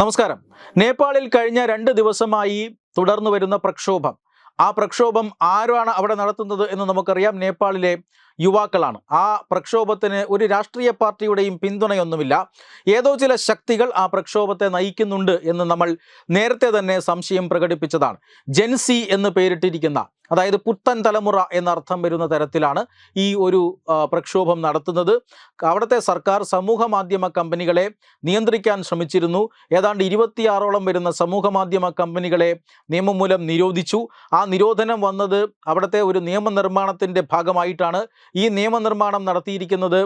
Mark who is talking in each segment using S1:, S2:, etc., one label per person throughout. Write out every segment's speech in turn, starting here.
S1: നമസ്കാരം. നേപ്പാളിൽ കഴിഞ്ഞ രണ്ട് ദിവസമായി തുടർന്നു വരുന്ന പ്രക്ഷോഭം. ആ പ്രക്ഷോഭം ആരാണ് അവിടെ നടത്തുന്നത് എന്ന് നമുക്കറിയാം. നേപ്പാളിലെ യുവാക്കളാണ്. ആ പ്രക്ഷോഭത്തിന് ഒരു രാഷ്ട്രീയ പാർട്ടിയുടെയും പിന്തുണയൊന്നുമില്ല. ഏതോ ചില ശക്തികൾ ആ പ്രക്ഷോഭത്തെ നയിക്കുന്നുണ്ട് എന്ന് നമ്മൾ നേരത്തെ തന്നെ സംശയം പ്രകടിപ്പിച്ചതാണ്. ജെൻസി എന്ന് പേരിട്ടിരിക്കുന്ന അതായത് പുത്തൻ തലമുറ എന്നർത്ഥം വരുന്ന തരത്തിലാണ് ഈ ഒരു പ്രക്ഷോഭം നടത്തുന്നത്. അവിടുത്തെ സർക്കാർ സമൂഹ മാധ്യമ കമ്പനികളെ നിയന്ത്രിക്കാൻ ശ്രമിച്ചിരുന്നു. ഏതാണ്ട് ഇരുപത്തിയാറോളം വരുന്ന സമൂഹ മാധ്യമ കമ്പനികളെ നിയമം മൂലം നിരോധിച്ചു. ആ നിരോധനം വന്നത് അവിടുത്തെ ഒരു നിയമനിർമ്മാണത്തിന്റെ ഭാഗമായിട്ടാണ്. ഈ നിയമനിർമ്മാണം നടത്തിയിരിക്കുന്നത്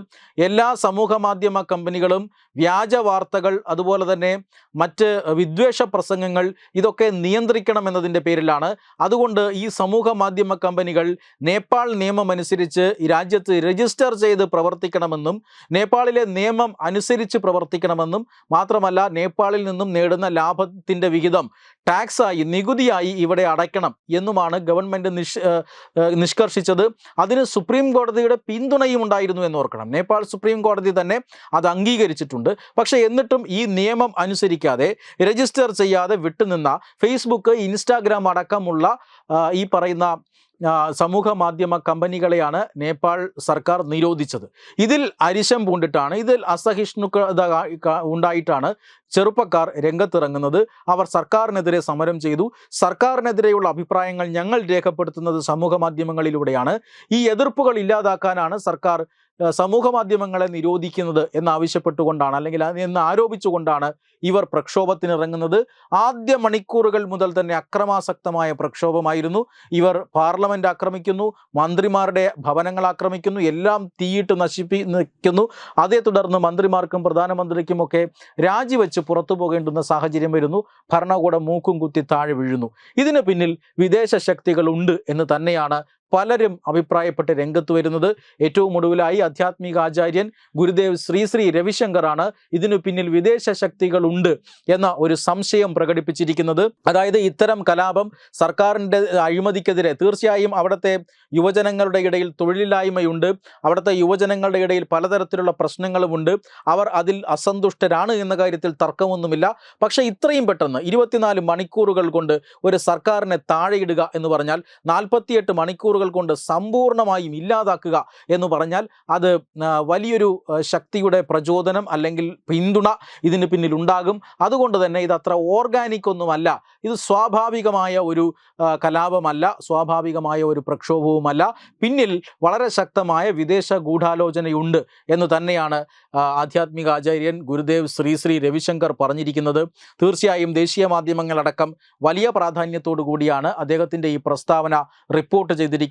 S1: എല്ലാ സമൂഹ മാധ്യമ കമ്പനികളും വ്യാജ വാർത്തകൾ അതുപോലെ തന്നെ മറ്റ് വിദ്വേഷ പ്രസംഗങ്ങൾ ഇതൊക്കെ നിയന്ത്രിക്കണം എന്നതിന്റെ പേരിലാണ്. അതുകൊണ്ട് ഈ സമൂഹ മാധ്യമ കമ്പനികൾ നേപ്പാൾ നിയമമനുസരിച്ച് രാജ്യത്ത് രജിസ്റ്റർ ചെയ്ത് പ്രവർത്തിക്കണമെന്നും നേപ്പാളിലെ നിയമം അനുസരിച്ച് പ്രവർത്തിക്കണമെന്നും മാത്രമല്ല നേപ്പാളിൽ നിന്നും നേടുന്ന ലാഭത്തിന്റെ വിഹിതം ടാക്സായി നികുതിയായി ഇവിടെ അടയ്ക്കണം എന്നുമാണ് ഗവൺമെന്റ് നിഷ് നിഷ്കർഷിച്ചത്. അതിന് സുപ്രീം കോടതിയുടെ പിന്തുണയും ഉണ്ടായിരുന്നു എന്ന് ഓർക്കണം. നേപ്പാൾ സുപ്രീം കോടതി തന്നെ അത് അംഗീകരിച്ചിട്ടുണ്ട്. പക്ഷേ എന്നിട്ടും ഈ നിയമം അനുസരിക്കാതെ രജിസ്റ്റർ ചെയ്യാതെ വിട്ടുനിന്ന ഫേസ്ബുക്ക് ഇൻസ്റ്റാഗ്രാം അടക്കമുള്ള ഈ പറയുന്ന സമൂഹ മാധ്യമ കമ്പനികളെയാണ് നേപ്പാൾ സർക്കാർ നിരോധിച്ചത്. ഇതിൽ അരിശം പൂണ്ടിട്ടാണ് ഇതിൽ അസഹിഷ്ണുത ഉണ്ടായിട്ടാണ് ചെറുപ്പക്കാർ രംഗത്തിറങ്ങുന്നത്. അവർ സർക്കാരിനെതിരെ സമരം ചെയ്തു. സർക്കാരിനെതിരെയുള്ള അഭിപ്രായങ്ങൾ ഞങ്ങൾ രേഖപ്പെടുത്തുന്നത് സമൂഹ മാധ്യമങ്ങളിലൂടെയാണ്. ഈ എതിർപ്പുകൾ ഇല്ലാതാക്കാനാണ് സർക്കാർ സമൂഹ മാധ്യമങ്ങളെ നിരോധിക്കുന്നത് എന്നാവശ്യപ്പെട്ടുകൊണ്ടാണ് അല്ലെങ്കിൽ എന്ന് ആരോപിച്ചുകൊണ്ടാണ് ഇവർ പ്രക്ഷോഭത്തിനിറങ്ങുന്നത്. ആദ്യ മണിക്കൂറുകൾ മുതൽ തന്നെ അക്രമാസക്തമായ പ്രക്ഷോഭമായിരുന്നു. ഇവർ പാർലമെന്റ് ആക്രമിക്കുന്നു മന്ത്രിമാരുടെ ഭവനങ്ങൾ ആക്രമിക്കുന്നു എല്ലാം തീയിട്ട് നശിപ്പി നിൽക്കുന്നു. അതേ തുടർന്ന് മന്ത്രിമാർക്കും പ്രധാനമന്ത്രിക്കുമൊക്കെ രാജിവെച്ച് പുറത്തു പോകേണ്ടുന്ന സാഹചര്യം വരുന്നു. ഭരണകൂടം മൂക്കും കുത്തി താഴെ വീഴുന്നു. ഇതിന് പിന്നിൽ വിദേശ ശക്തികളുണ്ട് എന്ന് തന്നെയാണ് പലരും അഭിപ്രായപ്പെട്ട് രംഗത്ത് വരുന്നത്. ഏറ്റവും ഒടുവിലായി ആധ്യാത്മിക ആചാര്യൻ ഗുരുദേവ് ശ്രീ ശ്രീ രവിശങ്കറാണ് ഇതിനു പിന്നിൽ വിദേശ ശക്തികളുണ്ട് എന്ന ഒരു സംശയം പ്രകടിപ്പിച്ചിരിക്കുന്നത്. അതായത് ഇത്തരം കലാപം സർക്കാരിന്റെ അഴിമതിക്കെതിരെ തീർച്ചയായും അവിടുത്തെ യുവജനങ്ങളുടെ ഇടയിൽ തൊഴിലില്ലായ്മയുണ്ട്. അവിടുത്തെ യുവജനങ്ങളുടെ ഇടയിൽ പലതരത്തിലുള്ള പ്രശ്നങ്ങളുമുണ്ട്. അവർ അതിൽ അസന്തുഷ്ടരാണ് എന്ന കാര്യത്തിൽ തർക്കമൊന്നുമില്ല. പക്ഷേ ഇത്രയും പെട്ടെന്ന് ഇരുപത്തിനാല് മണിക്കൂറുകൾ കൊണ്ട് ഒരു സർക്കാരിനെ താഴെയിടുക എന്ന് പറഞ്ഞാൽ നാൽപ്പത്തിയെട്ട് മണിക്കൂറുകൾ കൊണ്ട് സമ്പൂർണമായും ഇല്ലാതാക്കുക എന്ന് പറഞ്ഞാൽ അത് വലിയൊരു ശക്തിയുടെ പ്രചോദനം അല്ലെങ്കിൽ പിന്തുണ ഇതിന് പിന്നിൽ ഉണ്ടാകും അതുകൊണ്ട് തന്നെ ഇത് അത്ര ഓർഗാനിക് ഒന്നുമല്ല. ഇത് സ്വാഭാവികമായ ഒരു കലാപമല്ല സ്വാഭാവികമായ ഒരു പ്രക്ഷോഭവുമല്ല. പിന്നിൽ വളരെ ശക്തമായ വിദേശ ഗൂഢാലോചനയുണ്ട് എന്ന് തന്നെയാണ് ആധ്യാത്മിക ആചാര്യൻ ഗുരുദേവ് ശ്രീ ശ്രീ രവിശങ്കർ പറഞ്ഞിരിക്കുന്നത്. തീർച്ചയായും ദേശീയ മാധ്യമങ്ങളടക്കം വലിയ പ്രാധാന്യത്തോടു കൂടിയാണ് അദ്ദേഹത്തിന്റെ ഈ പ്രസ്താവന റിപ്പോർട്ട് ചെയ്തിരിക്കുന്നത്.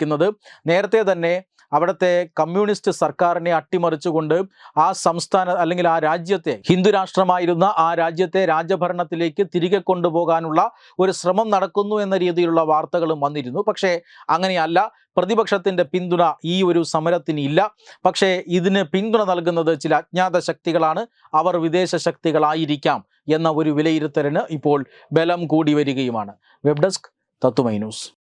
S1: നേരത്തെ തന്നെ അവിടുത്തെ കമ്മ്യൂണിസ്റ്റ് സർക്കാരിനെ അട്ടിമറിച്ചുകൊണ്ട് ആ സംസ്ഥാന അല്ലെങ്കിൽ ആ രാജ്യത്തെ ഹിന്ദു രാഷ്ട്രമായിരുന്ന ആ രാജ്യത്തെ രാജഭരണത്തിലേക്ക് തിരികെ കൊണ്ടുപോകാനുള്ള ഒരു ശ്രമം നടക്കുന്നു എന്ന രീതിയിലുള്ള വാർത്തകളും വന്നിരുന്നു. പക്ഷേ അങ്ങനെയല്ല. പ്രതിപക്ഷത്തിന്റെ പിന്തുണ ഈ ഒരു സമരത്തിന് ഇല്ല. പക്ഷേ ഇതിന് പിന്തുണ നൽകുന്നത് ചില അജ്ഞാത ശക്തികളാണ്. അവർ വിദേശ ശക്തികളായിരിക്കാം എന്ന ഒരു വിലയിരുത്തലിന് ഇപ്പോൾ ബലം കൂടി വരികയുമാണ്. വെബ് ഡെസ്ക് തത്തുമൈ ന്യൂസ്.